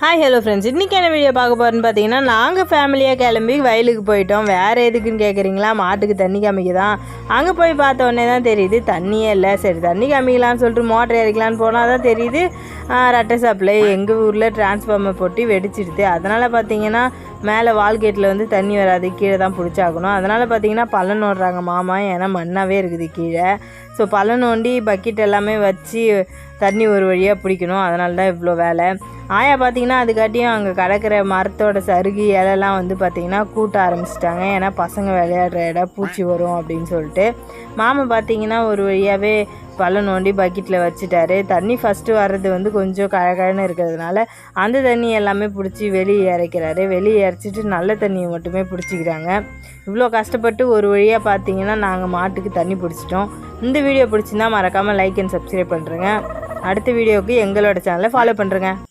Hi hello friends இன்றைக்கான video பார்க்க போகிறேன்னு பார்த்தீங்கன்னா நாங்கள் ஃபேமிலியாக கிளம்பி வயலுக்கு போயிட்டோம். வேறு எதுக்குன்னு கேட்குறீங்களா மாட்டுக்கு தண்ணி காமிக்க தான் அங்கே போய் பார்த்த உடனே தான் தெரியுது தண்ணியே இல்லை. சரி தண்ணி காமிக்கலாம்னு சொல்லிட்டு மோட்டர் இறக்கலான்னு போனால் தான் தெரியுது. ரெட்டை சப்ளை எங்கள் ஊரில் டிரான்ஸ்ஃபார்மர் போட்டு வெடிச்சிடுது. அதனால் பார்த்தீங்கன்னா மேலே வால்கேட்டில் வந்து தண்ணி வராது. கீழே தான் பிடிச்சாக்கணும் அதனால் பார்த்தீங்கன்னா பள்ளம் நோடுறாங்க மாமா. ஏன்னா மண்ணாகவே இருக்குது கீழே. ஸோ பள்ளம் நோண்டி பக்கெட் எல்லாமே வச்சு தண்ணி ஒரு வழியாக பிடிக்கணும். அதனால தான் இவ்வளோ வேலை. ஆயா பார்த்தீங்கன்னா அதுக்காட்டியும் அங்கே கிடக்கிற மரத்தோட சருகு இலைலாம் வந்து பார்த்திங்கன்னா கூட்ட ஆரம்பிச்சிட்டாங்க. ஏன்னா பசங்க விளையாடுற இடம் பூச்சி வரும் அப்படின்னு சொல்லிட்டு. மாமா பார்த்தீங்கன்னா ஒரு வழியாகவே பள்ளம் நோண்டி பக்கெட்டில் வச்சுட்டாரு. தண்ணி ஃபஸ்ட்டு வர்றது வந்து கொஞ்சம் கழகழன்னு இருக்கிறதுனால அந்த தண்ணி எல்லாமே பிடிச்சி வெளியே இறைக்கிறாரு. வெளியே இறைச்சிட்டு நல்ல தண்ணியை மட்டுமே பிடிச்சிக்கிறாங்க. இவ்வளோ கஷ்டப்பட்டு ஒரு வழியாக பார்த்தீங்கன்னா நாங்கள் மாட்டுக்கு தண்ணி பிடிச்சிட்டோம். இந்த வீடியோ பிடிச்சிருந்தா மறக்காமல் லைக் அண்ட் சப்ஸ்கிரைப் பண்ணுறேங்க அடுத்த வீடியோவுக்கு எங்களோட சேனலை ஃபாலோ பண்ணுறேங்க